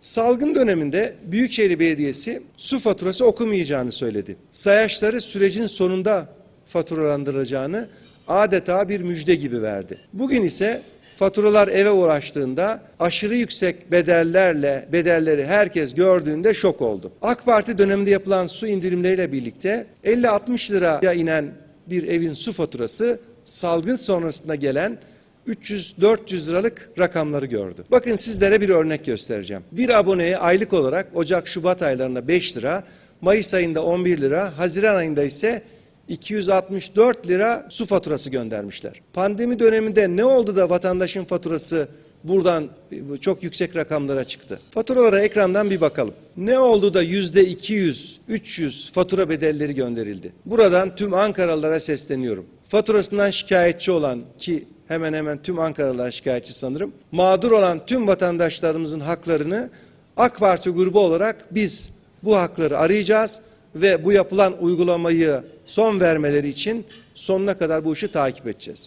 Salgın döneminde Büyükşehir Belediyesi su faturası okumayacağını söyledi. Sayaçları sürecin sonunda faturalandırılacağını adeta bir müjde gibi verdi. Bugün ise faturalar eve ulaştığında aşırı yüksek bedellerle bedelleri herkes gördüğünde şok oldu. AK Parti döneminde yapılan su indirimleriyle birlikte 50-60 liraya inen bir evin su faturası salgın sonrasında gelen 300-400 liralık rakamları gördü. Bakın sizlere bir örnek göstereceğim. Bir aboneye aylık olarak Ocak-Şubat aylarında 5 lira, Mayıs ayında 11 lira, Haziran ayında ise 264 lira su faturası göndermişler. Pandemi döneminde ne oldu da vatandaşın faturası buradan çok yüksek rakamlara çıktı? Faturalara ekrandan bir bakalım. Ne oldu da yüzde 200, 300 fatura bedelleri gönderildi? Buradan tüm Ankaralılara sesleniyorum. Faturasından şikayetçi olan ki hemen hemen tüm Ankaralılar şikayetçi sanırım. Mağdur olan tüm vatandaşlarımızın haklarını AK Parti grubu olarak biz bu hakları arayacağız ve bu yapılan uygulamayı son vermeleri için sonuna kadar bu işi takip edeceğiz.